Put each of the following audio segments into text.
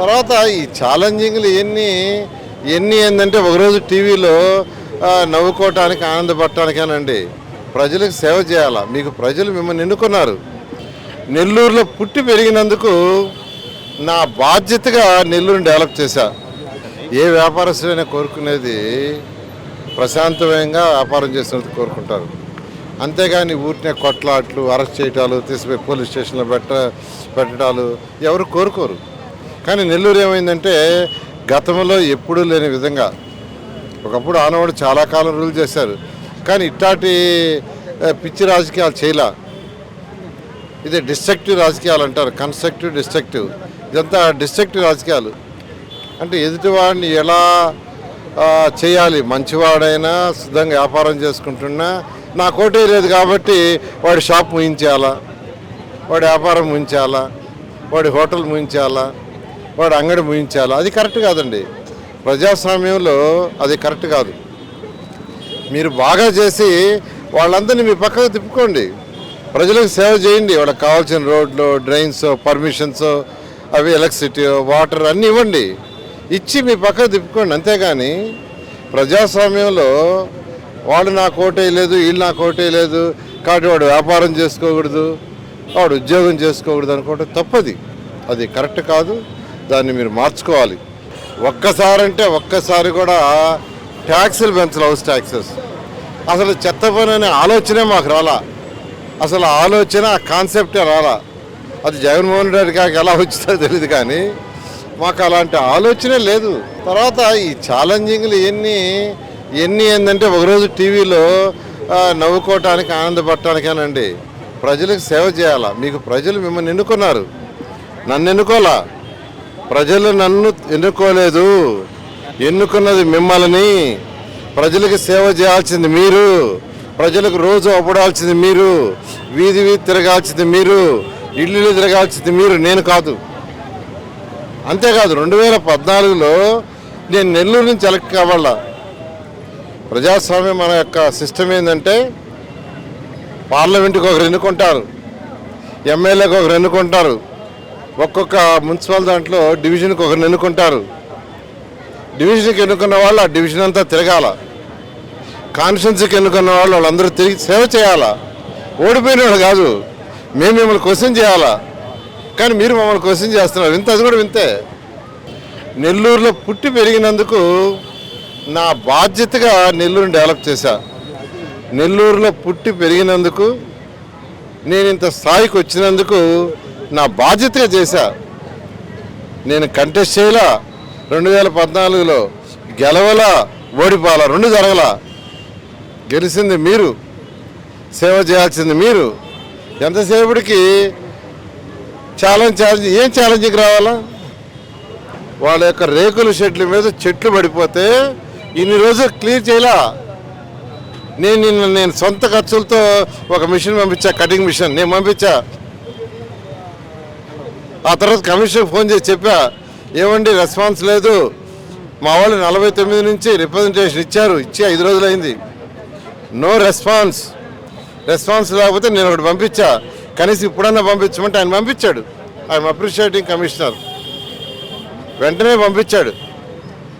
తర్వాత ఈ ఛాలెంజింగ్లు ఎన్ని ఎన్ని ఏంటంటే ఒకరోజు టీవీలో నవ్వుకోవటానికి ఆనందపడటానికేనండి. ప్రజలకు సేవ చేయాలా? మీకు ప్రజలు మిమ్మల్ని ఎన్నుకున్నారు? నెల్లూరులో పుట్టి పెరిగినందుకు నా బాధ్యతగా నెల్లూరుని డెవలప్ చేశా. ఏ వ్యాపారస్తులైనా కోరుకునేది ప్రశాంతమయంగా వ్యాపారం చేసినందుకు కోరుకుంటారు. అంతేగాని ఊరినే కొట్లాట్లు అరెస్ట్ చేయటాలు తీసుకుపోయి పోలీస్ స్టేషన్లో పెట్ట పెట్టడాలు ఎవరు కోరుకోరు. కానీ నెల్లూరు ఏమైందంటే గతంలో ఎప్పుడూ లేని విధంగా ఒకప్పుడు ఆనవాడు చాలా కాలం రూల్ చేశారు. కానీ ఇట్లాంటి పిచ్చి రాజకీయాలు చేయలా. ఇది డిస్ట్రక్టివ్ రాజకీయాలు అంటారు కన్స్ట్రక్టివ్ డిస్ట్రక్టివ్ ఇదంతా డిస్ట్రక్టివ్ రాజకీయాలు. అంటే ఎదుటివాడిని ఎలా చేయాలి? మంచివాడైనా సిద్ధంగా వ్యాపారం చేసుకుంటున్నా నా కోటే లేదు కాబట్టి వాడి షాప్ ముయించాలా వాడి వ్యాపారం ముయించాలా వాడి హోటల్ ముయించాలా వాడు అంగడి ముయించాలా అది కరెక్ట్ కాదండి. ప్రజాస్వామ్యంలో అది కరెక్ట్ కాదు. మీరు బాగా చేసి వాళ్ళందరినీ మీ పక్కకు తిప్పుకోండి. ప్రజలకు సేవ చేయండి. వాళ్ళకి కావాల్సిన రోడ్లు డ్రైన్స్ పర్మిషన్స్ అవి ఎలక్ట్రిసిటీ వాటర్ అన్నీ ఇవ్వండి. ఇచ్చి మీ పక్కకు తిప్పుకోండి. అంతేగాని ప్రజాస్వామ్యంలో వాడు నాకు లేదు వీళ్ళు నాకు లేదు కాబట్టి వాడు వ్యాపారం చేసుకోకూడదు వాడు ఉద్యోగం చేసుకోకూడదు అనుకోవటం తప్పది. అది కరెక్ట్ కాదు. దాన్ని మీరు మార్చుకోవాలి. ఒక్కసారి అంటే ఒక్కసారి కూడా ట్యాక్సులు పెంచాలి హౌస్ ట్యాక్సెస్. అసలు చెత్త పని అనే ఆలోచనే మాకు రాలా. అసలు ఆలోచన ఆ కాన్సెప్టే రాలా. అది జగన్మోహన్ రెడ్డి గారికి ఎలా వచ్చిందో తెలియదు కానీ మాకు అలాంటి ఆలోచనే లేదు. తర్వాత ఈ ఛాలెంజింగ్లు ఎన్ని ఎన్ని ఏంటంటే ఒకరోజు టీవీలో నవ్వుకోవటానికి ఆనందపడటానికేనండి. ప్రజలకు సేవ చేయాలా? మీకు ప్రజలు మిమ్మల్ని ఎన్నుకున్నారు. నన్ను ఎన్నుకోలా ప్రజలు నన్ను ఎన్నుకోలేదు. ఎన్నుకున్నది మిమ్మల్ని. ప్రజలకు సేవ చేయాల్సింది మీరు. ప్రజలకు రోజు అప్పడాల్సింది మీరు. వీధి వీధి తిరగాల్సింది మీరు. ఇల్లు తిరగాల్సింది మీరు. నేను కాదు. అంతేకాదు రెండు వేల పద్నాలుగులో నేను నెల్లూరు నుంచి ఎలక్ట్ కావాలా ప్రజాస్వామ్యం మన యొక్క సిస్టమ్ ఏంటంటే పార్లమెంట్కి ఒకరు ఎన్నుకుంటారు. ఎమ్మెల్యేకి ఒకరు ఎన్నుకుంటారు. ఒక్కొక్క మున్సిపల్ దాంట్లో డివిజన్కి ఒకరిని ఎన్నుకుంటారు. డివిజన్కి ఎన్నుకున్న వాళ్ళు ఆ డివిజన్ అంతా తిరగాల. కాన్స్టిట్యున్సీకి ఎన్నుకున్న వాళ్ళు వాళ్ళందరూ తిరిగి సేవ చేయాలా. ఓడిపోయిన వాళ్ళు కాదు మేము మిమ్మల్ని క్వశ్చన్ చేయాలా. కానీ మీరు మమ్మల్ని క్వశ్చన్ చేస్తున్నారు. వింత అది కూడా వింతే. నెల్లూరులో పుట్టి పెరిగినందుకు నా బాధ్యతగా నెల్లూరుని డెవలప్ చేశా. నెల్లూరులో పుట్టి పెరిగినందుకు నేను ఇంత స్థాయికి వచ్చినందుకు నా బాధ్యతగా చేశా. నేను కంటెస్ట్ చేయలా. రెండు వేల పద్నాలుగులో గెలవలా ఓడిపోవాలా రెండు జరగల. గెలిచింది మీరు. సేవ చేయాల్సింది మీరు. ఎంతసేపటికి ఛాలెంజ్ ఛాలెంజ్ ఏం ఛాలెంజ్కి రావాలా? వాళ్ళ యొక్క రేకుల షెడ్ల మీద చెట్లు పడిపోతే ఇన్ని రోజులు క్లియర్ చేయలా. నేను నిన్న నేను సొంత ఖర్చులతో ఒక మిషన్ పంపించా కటింగ్ మిషన్ నేను పంపించా. ఆ తర్వాత కమిషన్ ఫోన్ చేసి చెప్పా ఏమండి రెస్పాన్స్ లేదు. మా వాళ్ళు నలభై తొమ్మిది నుంచి రిప్రజెంటేషన్ ఇచ్చారు ఇచ్చి ఐదు రోజులైంది. No response. రెస్పాన్స్ లేకపోతే నేను ఒకటి పంపించా. కనీసం ఇప్పుడన్నా పంపించమంటే ఆయన పంపించాడు. I'm appreciating commissioner. వెంటనే పంపించాడు.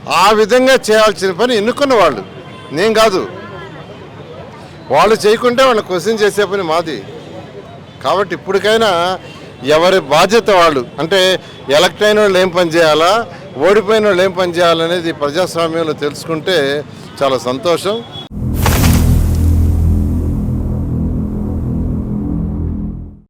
ఆ విధంగా చేయాల్సిన పని ఎన్నుకున్న వాళ్ళు? నేను కాదు. వాళ్ళు చేయకుంటే వాళ్ళని క్వశ్చన్ చేసే పని మాది. కాబట్టి ఇప్పటికైనా ఎవరి బాధ్యత వాళ్ళు? అంటే ఎలక్ట్ అయిన వాళ్ళు ఏం పని చేయాలా? ఓడిపోయిన వాళ్ళు ఏం పని చేయాలనేది ప్రజాస్వామ్యంలో తెలుసుకుంటే చాలా సంతోషం.